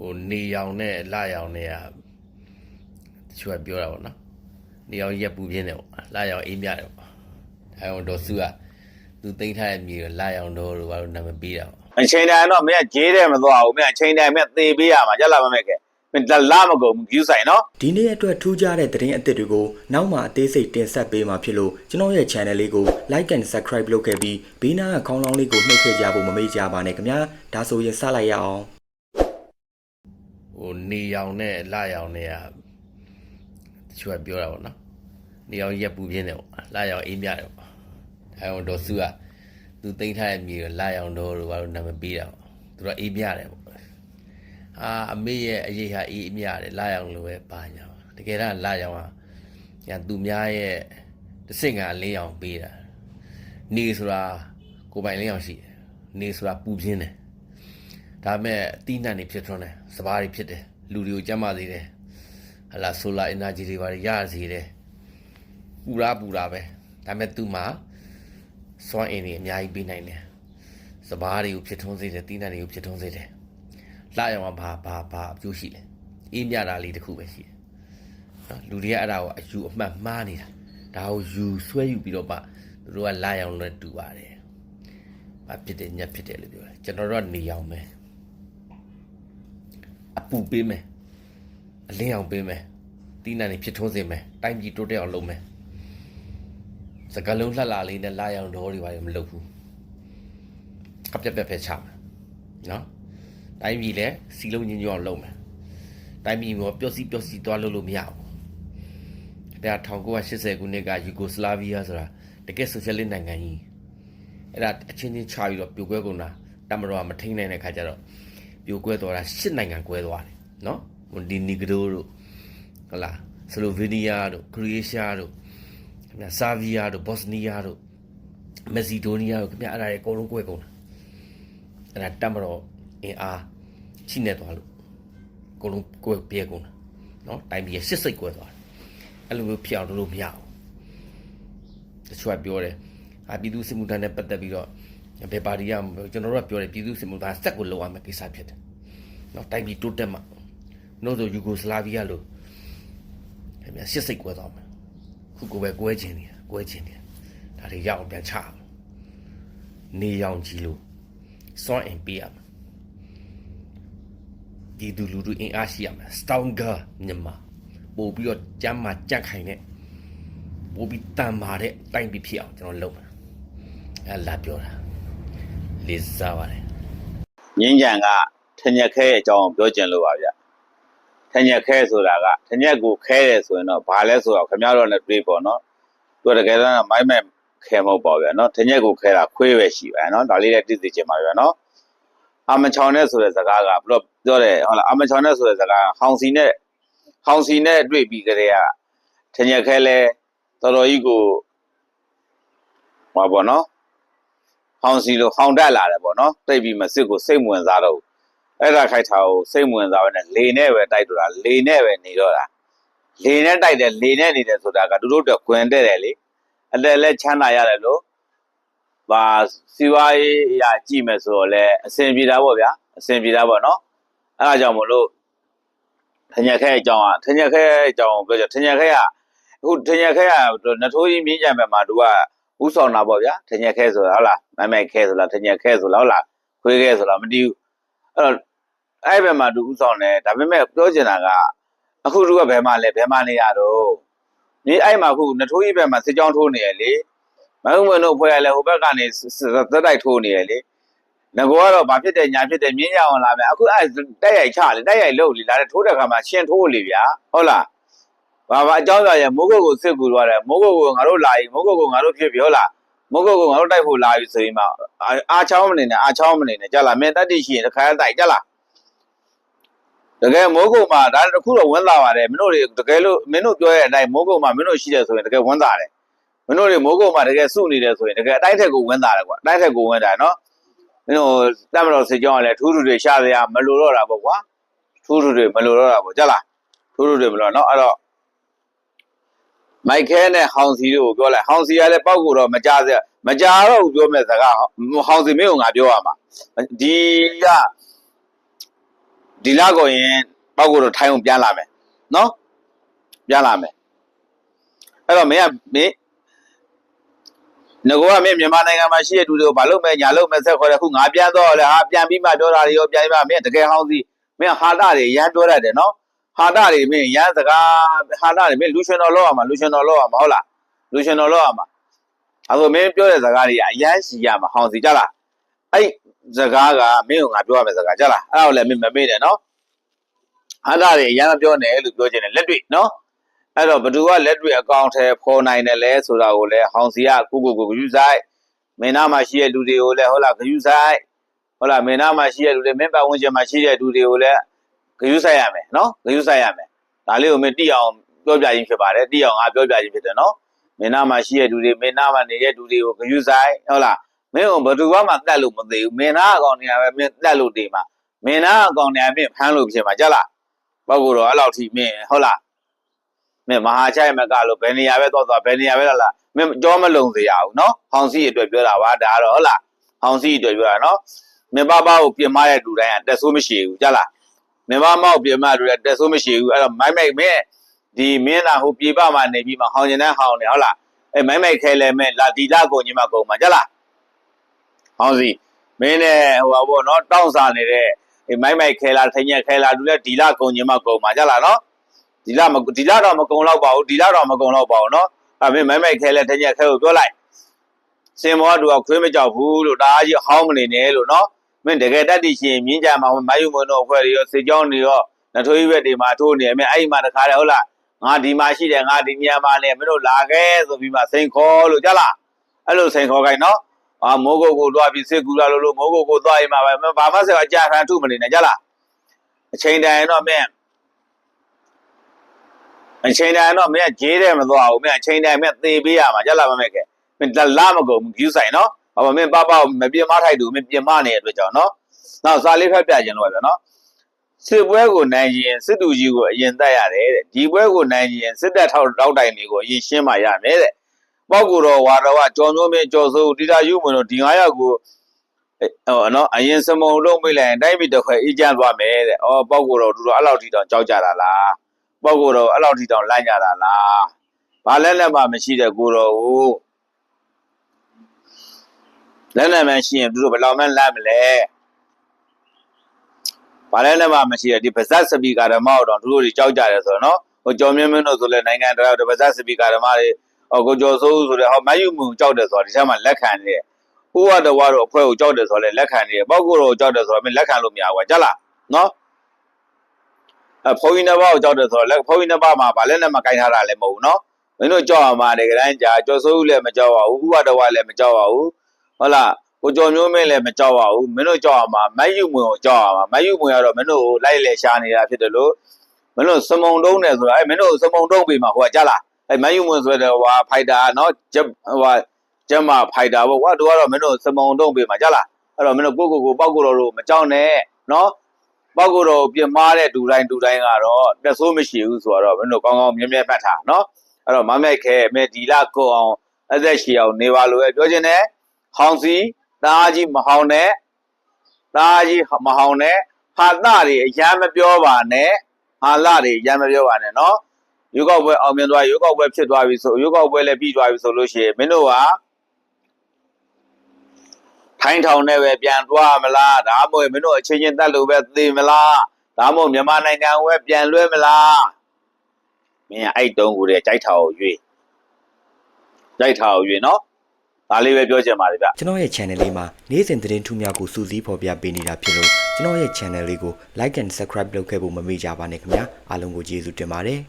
ဟိုနေရောင်နဲ့လရောင်နဲ့ကတချို့ကပြောတာပေါ့နော်နေရောင်ရက်ပူပြင်းတယ်ပေါ့လရောင်အေးမြတယ်ပေါ့ဒါကြောင့်ဒေါ်စုကသူသိမ့်ထားတဲ့မြေကိုလရောင်တော်တို့ဘာလို့နာမည်ပေးတာပေါ့အချိန်တိုင်းတော့မင်းကဂျေးတယ်မသွားဘူးမင်းအချိန်တိုင်းမင်းသေပေးရမှာကြက်လာမမဲ့ကဲမင်းလာမကုန်ဘူးယူဆိုင်နော်ဒီနေ့အတွက်ထူးခြားတဲ့သတင်းအသစ်တွေကိုနောက်မှအသေးစိတ်တင်ဆက်ပေးမှာဖြစ်လို့ကျွန်တော်ရဲ့ channel လေးကို like and subscribe လုပ်ခဲ့ပြီးဘေးနားကခေါင်းလောင်းလေးကိုနှိပ်ခဲ့ကြဖို့မမေ့ကြပါနဲ့ခင်ဗျာဒါဆိုရင်စလိုက်ရအောင် ဟိုနေရောင်နဲ့လရောင်နဲ့ကတချို့ကပြောတာပေါ့နော်နေရောင်ရက်ပူပြင်းတယ်ပေါ့လရောင်အေးမြတယ်ပေါ့ဒါကြောင့်ဒေါ်စုကသူသိမ့်ထားတဲ့မြေကိုလရောင်တော်တို့ဘာလို့နာမည်ပေးတာပေါ့သူကအေးမြတယ်ပေါ့အာအမေရဲ့အရေးဟာအေးမြတယ်လရောင်လိုပဲပါညာပါတကယ်တော့လရောင်ကညာသူများရဲ့တစ်စင်ကအလင်းရောင်ပေးတာနေဆိုတာကိုယ်ပိုင်လင်းရောင်ရှိတယ်နေဆိုတာပူပြင်းတယ် ဒါပေမဲ့အတိနှံ့နေဖြစ်ထွန်းတယ်စပားတွေဖြစ်တယ်လူတွေကိုကြမ်းမာစေတယ်ဟလာဆိုလာ energy တွေပါရစေတယ်ပူရာပူရာပဲဒါပေမဲ့သူ့မှာစွမ်းအင်တွေအများကြီးပေးနိုင်တယ်စပားတွေကိုဖြစ်ထွန်းစေတယ်တိနှံ့တွေကိုဖြစ်ထွန်းစေတယ်လှရောင်ကဘာဘာဘာအကျိုးရှိလဲအေးမြတာလေးတစ်ခုပဲရှိတယ်နော်လူတွေကအဲ့ဒါကိုအယူအမှတ်မှားနေတာဒါကိုယူဆွဲယူပြီးတော့မှသူတို့ကလှရောင်နဲ့တူပါတယ်ဘာဖြစ်တယ်ညက်ဖြစ်တယ်လို့ပြောတယ်ကျွန်တော်တို့ကနေရောင်ပဲ အပူပေးမယ်အလင်းအောင်ပေးမယ်တီးနှံနေဖြစ်ထွန်းစေမယ်တိုင်းပြည်တိုးတက်အောင်လုပ်မယ်စကလုံးလှလှလေးနဲ့လာရောင်တော်တွေပါမလုပ်ဘူးကပ်ပြက်ပြက်ဖက်ချမယ်နော်တိုင်းပြည်လည်းစီလုံးညင်ညွတ်အောင်လုပ်မယ်တိုင်းပြည်မှာပျော့စီပျော့စီသွားလို့လို့မရဘူးဒါ1980ခုနှစ်ကယူဂိုစလာဗီးယားဆိုတာတကယ်ဆိုရှယ်လစ်နိုင်ငံကြီးအဲ့ဒါအချင်းချင်းချပြီးတော့ပြိုကွဲကုန်တာတမတော်ကမထိန်နိုင်တဲ့ခါကျတော့ ပြိုကွဲသွားတာရှစ်နိုင်ငံကွဲသွားတယ်နော်ဟိုဒီနီဂရိုတို့ဟုတ်လားဆလိုဗေးနီးယားတို့ခရိုအေးရှားတို့ခင်ဗျာဆာဗီးယားတို့ဘော့စနီးယားတို့မက်ဆီဒိုနီးယားတို့ခင်ဗျာအဲ့ဒါတွေအကုန်လုံးကွဲကုန်တာအဲ့ဒါတက်မတော်အင်အားချိနေသွားလို့အကုန်လုံးကွဲပြဲကုန်တာနော်တိုင်းပြည်ရှစ်စိတ်ကွဲသွားတယ်အဲ့လိုမျိုးဖြစ်အောင်လုပ်လို့မရဘူးတချို့ကပြောတယ်အာပြည်သူစစ်မှုထမ်းနဲ့ပတ်သက်ပြီးတော့ ဘယ်ပါတီကကျွန်တော်တို့ကပြောတယ်ပြည်သူစစ်မှုထမ်းစက်ကိုလောက်အောင်ကိစ္စဖြစ်တယ်နော်တိုင်းပြည်တိုးတက်မှနှုတ်ဆိုယူဂိုစလာဗီးယားလို့ခင်ဗျာရှစ်စိတ်ကွဲသွားမယ်ခုကိုပဲကွဲခြင်းနေကွဲခြင်းနေဒါတွေရအောင်ပြန်ချအောင်နေရောင်ကြီးလို့စွန့်အင်ပေးရမယ်ဒီဒူလူလူအင်အားရှိရမယ် stronger မြန်မာပို့ပြီးတော့ကြမ်းမှကြက်ခိုင်တဲ့ပို့ပြီးတန်မာတဲ့တိုင်းပြည်ဖြစ်အောင်ကျွန်တော်လုပ်မယ်အဲလာပြောတာ လေးစားပါတယ်ငင်းကြံကထညက်ခဲအကြောင်းပြောကျင်လို့ပါဗျထညက်ခဲဆိုတာကထညက်ကိုခဲတယ်ဆိုရင်တော့ဘာလဲဆိုတော့ခင်ဗျားတို့လည်းတွေးပေါ့နော်သူတကယ်တော့မိုက်မဲ့ခဲမဟုတ်ပါဗျာနော်ထညက်ကိုခဲတာခွေးပဲရှိပါနော်ဒါလေးလည်းသိသိချင်ပါဗျာနော်အမချောင်းနဲ့ဆိုတဲ့စကားကဘယ်တော့ပြောတယ်ဟုတ်လားအမချောင်းနဲ့ဆိုတဲ့စကားဟောင်စီနဲ့ဟောင်စီနဲ့တွေ့ပြီးကြတဲ့ကထညက်ခဲလဲတော်တော်ကြီးကိုဟောပေါ့နော် ဟောင်စီလိုဟောင်တက်လာတယ်ပေါ့နော်တိတ်ပြီးမစစ်ကိုစိတ်မဝင်စားတော့ဘူးအဲ့ဒါခိုက်တာကိုစိတ်မဝင်စားဘဲနဲ့လေနဲ့ပဲတိုက်တော့တာလေနဲ့ပဲနေတော့တာလေနဲ့တိုက်တယ်လေနဲ့နေတယ်ဆိုတာကသူတို့တော့ခွင်တဲ့တယ်လေအလဲလဲချမ်းသာရတယ်လို့ဘာစီဝါရေးအရာကြည့်မယ်ဆိုတော့လဲအဆင်ပြေတာပေါ့ဗျာအဆင်ပြေတာပေါ့နော်အဲ့ဒါကြောင့်မလို့ထညက်ခဲအကြောင်းကထညက်ခဲအကြောင်းကိုပြောကြထညက်ခဲကအခုထညက်ခဲကနထိုးကြီးမြင်းကြံဘက်မှာသူက ဥဆောင်တာပေါ့ဗျာထညက်ခဲဆိုတာဟုတ်လားမိုင်မိုက်ခဲဆိုလားထညက်ခဲဆိုလားဟုတ်လားခွေးခဲဆိုလားမတည်ဘူးအဲ့တော့အဲ့ဘက်မှာသူဥဆောင်တယ်ဒါပေမဲ့ပြောချင်တာကအခုသူကဘယ်မှာလဲဘယ်မှာနေရတော့ဒီအဲ့မှာအခုနထိုးကြီးဘက်မှာစစ်ကြောင်းထိုးနေရလေမဟုတ်မလို့ဖွဲ့ရလဲဟိုဘက်ကနေသက်တိုက်ထိုးနေရလေငကောကတော့ဘာဖြစ်တယ်ညာဖြစ်တယ်မြင်းရအောင်လာမယ်အခုအဲ့တက်ရိုက်ချလေတက်ရိုက်လို့လေလာတဲ့ထိုးတဲ့ခါမှာရှင်ထိုးလေဗျာဟုတ်လား ဘာဘာအကြောင်းပြရဲမိုးကုတ်ကိုစစ်ကူသွားတယ်မိုးကုတ်ကိုငါတို့လာရင်မိုးကုတ်ကိုငါတို့ဖြစ်ပြီဟုတ်လားမဟုတ်ကောငါတို့တိုက်ဖို့လာပြီဆိုရင်မှအာအားချောင်းမနေနဲ့အားချောင်းမနေနဲ့ကြလားမင်းတတ်တိရှိရင်တစ်ခါတိုက်ကြလားတကယ်မိုးကုတ်မှာဒါတခုတော့ဝန်းလာပါတယ်မင်းတို့တွေတကယ်လို့မင်းတို့ပြောတဲ့အတိုင်းမိုးကုတ်မှာမင်းတို့ရှိတယ်ဆိုရင်တကယ်ဝန်းလာတယ်မင်းတို့တွေမိုးကုတ်မှာတကယ်စုနေတယ်ဆိုရင်တကယ်အတိုင်းထက်ကိုဝန်းလာတယ်ကွာအတိုင်းထက်ကိုဝန်းတာနော်မင်းတို့တတ်မတော်စေကြောင်းကလည်းထူးထူးတွေရှာစရာမလိုတော့တာပေါ့ကွာထူးထူးတွေမလိုတော့တာပေါ့ကြလားထူးထူးတွေမလိုတော့နော်အဲ့တော့ မိုက်ခဲနဲ့ဟောင်စီတို့ကိုပြောလိုက်ဟောင်စီကလည်းပောက်ကိုတော့မကြစရာမကြတော့ဘူးပြောမဲ့စကားဟောင်စီမင်းကိုငါပြောရမှာဒီကဒီလောက်ကိုရင်ပောက်ကိုတော့ထိုင်းအောင်ပြန်လာမယ်နော်ပြန်လာမယ်အဲ့တော့မင်းကမင်းငကောကမင်းမြန်မာနိုင်ငံမှာရှိတဲ့လူတွေကိုဘာလို့မဲညာလို့မဲဆက်ခေါ်တယ်ခုငါပြန်တော့လေဟာပြန်ပြီးမှပြောတာတွေရောပြန်ပြီးမှမင်းတကယ်ဟောင်းစီမင်းဟာတာတွေရမ်းပြောတတ်တယ်နော် ဟာတာတွေမင်းရမ်းစကားဟာတာတွေမင်းလူရှင်တော်လောက်ရမှာလူရှင်တော်လောက်ရမှာဟုတ်လားလူရှင်တော်လောက်ရမှာအဲ့တော့မင်းပြောတဲ့စကားတွေကအရမ်းရှိရမှာဟောင်းစီကြလားအဲ့စကားကမင်းကငါပြောရမယ့်စကားကြလားအဲ့ဒါကိုလည်းမင်းမမေ့နဲ့နော်ဟာတာတွေရမ်းမပြောနဲ့လို့ပြောချင်တယ်လက်တွေ့နော်အဲ့တော့ဘသူကလက်တွေ့အကောင့်ထဲပေါ်နိုင်တယ်လဲဆိုတာကိုလည်းဟောင်စီကကိုကိုကိုဂယူဆိုင်မင်းနာမှာရှိတဲ့လူတွေကိုလည်းဟုတ်လားဂယူဆိုင်ဟုတ်လားမင်းနာမှာရှိတဲ့လူတွေမင်းပတ်ဝန်းကျင်မှာရှိတဲ့လူတွေကိုလည်း ဂယူဆိုင်ရမယ်နော်ဂယူဆိုင်ရမယ်ဒါလေးကိုမင်းတိအောင်ပြောပြခြင်းဖြစ်ပါတယ်တိအောင်ငါပြောပြခြင်းဖြစ်တယ်နော်မင်းနာမှာရှိတဲ့လူတွေမင်းနာမှာနေတဲ့လူတွေကိုဂယူဆိုင်ဟုတ်လားမင်းကဘသူကမှတတ်လို့မသိဘူးမင်းနာအကောင့်နေရာပဲမင်းတတ်လို့နေမှာမင်းနာအကောင့်နေရာမင်းဖမ်းလို့ဖြစ်မှာကြလားပောက်ကတော့အဲ့လောက်ထိမင်းဟုတ်လားမင်းမဟာချိုင်မကလို့ဘယ်နေရာပဲသွားသွားဘယ်နေရာပဲလာလာမင်းကြောမလုံစေရဘူးနော်ဟောင်စီအတွက်ပြောတာပါဒါကတော့ဟုတ်လားဟောင်စီအတွက်ပြောတာနော်မင်းပါပါကိုပြင်မတဲ့လူတိုင်းကတက်ဆိုးမရှိဘူးကြလား မြမမောက်ပြမတို့တက်ဆိုးမရှိဘူးအဲ့တော့မိုက်မိုက်မဲဒီမင်းလာဟိုပြေပမှာနေပြီးမှဟောင်းကျင်တဲ့ဟောင်းနေဟုတ်လားအဲ့မိုက်မိုက်ခဲလဲမဲလာဒီလာကုန်ကြီးမှာကုန်မှာကြလားဟောင်းစီမင်းနဲ့ဟိုပါဘောနော်တောင်းစားနေတဲ့မိုက်မိုက်ခဲလာထိုင်ညက်ခဲလာသူလည်းဒီလာကုန်ကြီးမှာကုန်မှာကြလားနော်ဒီလာမဒီလာတော့မကုန်တော့ပါဘူးဒီလာတော့မကုန်တော့ပါဘူးနော်အဲ့မင်းမိုက်မိုက်ခဲလဲထိုင်ညက်ခဲကိုပြောလိုက်စင်မောသူကခွေးမကြောက်ဘူးလို့ဒါကြီးဟောင်းမနေနဲ့လို့နော် မင်းတကယ်တတ်သိရှင်မြင်းကြမှာမယုံမနောအဖွဲ့တွေရောစေကြောင်းတွေရောနထွေးရွက်တွေမှာထိုးနေအမေအဲ့ဒီမှာတခါတည်းဟုတ်လားငါဒီမှာရှိတယ်ငါဒီနေရာမှာလည်းမင်းတို့လာခဲ့ဆိုပြီးမှစိန်ခေါ်လို့ကြလားအဲ့လိုစိန်ခေါ်ခိုင်းနော်အာမိုးကုတ်ကိုတွားပြီးစစ်ကူလာလို့လို့မိုးကုတ်ကိုတွားရင်မှာပဲဘာမှဆက်အကြခံထုမနေနဲ့ကြလားအချိန်တန်ရင်တော့မင်းအချိန်တန်တော့မင်းကဂျေးတယ်မသွားဘူးမင်းအချိန်တန်မင်းသေပေးရမှာကြလားမမဲ့ကဲမင်းလာမကုန်ဘူးဂယူးဆိုင်နော် ဘာမှမင်းပပမပြင်းမထိုက်တူမင်းပြင်းမနေတဲ့အတွက်ကြောင့်နော်နောက်စာလေးဖက်ပြခြင်းလို့ပဲနော်စစ်ပွဲကိုနိုင်ရင်စစ်သူကြီးကိုအရင်တက်ရတယ်တဲ့ဒီပွဲကိုနိုင်ရင်စစ်တပ်ထောက်တောက်တိုင်တွေကိုအရင်ရှင်းမှရမယ်တဲ့ပေါက်ကူတော်ဝါတော်ကကြော်မျိုးမင်းကြော်စိုးတိတာယူမလို့ဒီ9ယောက်ကိုဟိုနော်အရင်စမုံလုံးမိလိုက်ရင်တိုင်းပြည်တစ်ခွဲအေးချမ်းသွားမယ်တဲ့အော်ပေါက်ကူတော်သူတို့အဲ့လောက်ထိတောင်ကြောက်ကြတာလားပေါ့ကိုတော့အဲ့လောက်ထိတောင်လိုက်ကြတာလားဘာလဲလက်မှမရှိတဲ့ကိုတော့ကို လက်နဲ့မှရှိရင်သူတို့ဘယ်လောက်မှလတ်မလဲဘာလဲနဲ့မှမရှိရဒီပါဇက်စပီကာဓမ္မတော့သူတို့တွေကြောက်ကြတယ်ဆိုတော့နော်ဟိုကျော်မြင့်မင်းတို့ဆိုလဲနိုင်ငံတကာပါဇက်စပီကာဓမ္မတွေဟိုကိုကျော်စိုးဆိုတဲ့ဟောမယုံမှုကြောက်တယ်ဆိုတော့ဒီထဲမှာလက်ခံနေတယ်ဥဝတဝါတော့အဖွဲ့ကိုကြောက်တယ်ဆိုတော့လဲလက်ခံနေတယ်ပေါ့ကိုတော့ကြောက်တယ်ဆိုတော့မင်းလက်ခံလို့မရဘူးကြလားနော်အဖုန်းကြီးနှစ်ပါးကိုကြောက်တယ်ဆိုတော့လက်ဖုန်းကြီးနှစ်ပါးမှာဗာလက်နဲ့မကင်ထားတာလည်းမဟုတ်ဘူးနော်မင်းတို့ကြောက်အောင်ပါတကယ်တမ်းကြာကြော်စိုးလည်းမကြောက်ပါဘူးဥဝတဝါလည်းမကြောက်ပါဘူး ဟုတ်လားကိုကျော်မျိုးမင်းလည်းမကြောက်ပါဘူးမင်းတို့ကြောက်အောင်ပါမက်ယူမွင်ကိုကြောက်အောင်ပါမက်ယူမွင်ကတော့မင်းတို့ကိုလိုက်လေရှာနေတာဖြစ်တယ်လို့မင်းတို့စမုံတုံးတယ်ဆိုတာအဲမင်းတို့စမုံတုံးပြီမှာဟိုကကြလားအဲမက်ယူမွင်ဆိုတဲ့ဟိုဖိုက်တာနော်ဟိုကကျမဖိုက်တာပေါ့ကွာတို့ကတော့မင်းတို့စမုံတုံးပြီမှာကြလားအဲ့တော့မင်းတို့ကိုကိုကိုပေါက်ကိုတော်တို့မကြောက်နဲ့နော်ပေါက်ကိုတော်ပြင်မာတဲ့ဒူတိုင်းဒူတိုင်းကတော့တက်ဆိုးမရှိဘူးဆိုတော့မင်းတို့ကောင်းကောင်းမြဲမြဲဖတ်တာနော်အဲ့တော့မမိုက်ခဲမဲဒီလာကိုအောင်အသက်ရှည်အောင်နေပါလို့ပြောချင်တယ် ဟောင်စီတားကြီးမဟောင်နဲ့တားကြီးမဟောင်နဲ့ဟာတတွေအရမ်းမပြောပါနဲ့ဟာလတွေအရမ်းမပြောပါနဲ့နော်ရွေးကောက်ပွဲအောင်မြင်သွားရွေးကောက်ပွဲဖြစ်သွားပြီဆိုရွေးကောက်ပွဲလည်းပြီးသွားပြီဆိုလို့ရှိရင်မင်းတို့ကထိုင်းထောင်နဲ့ပဲပြန်သွားမလားဒါမှမဟုတ်မင်းတို့အချင်းချင်းတက်လို့ပဲသေမလားဒါမှမဟုတ်မြန်မာနိုင်ငံကိုပဲပြန်လွှဲမလားမင်းကအဲ့တုံးကိုတည်းကြိုက်တာကိုရွေးကြိုက်တာကိုရွေးနော် ဒါလေးပဲပြောချင်ပါလေဗျကျွန်တော်ရဲ့ channel လေးမှာနေ့စဉ်သတင်းထူးများကိုစူးစီးဖော်ပြပေးနေတာဖြစ်လို့ကျွန်တော်ရဲ့ channel လေးကို like and subscribe လုပ်ခဲ့ဖို့မမေ့ကြပါနဲ့ခင်ဗျာအားလုံးကိုကျေးဇူးတင်ပါတယ်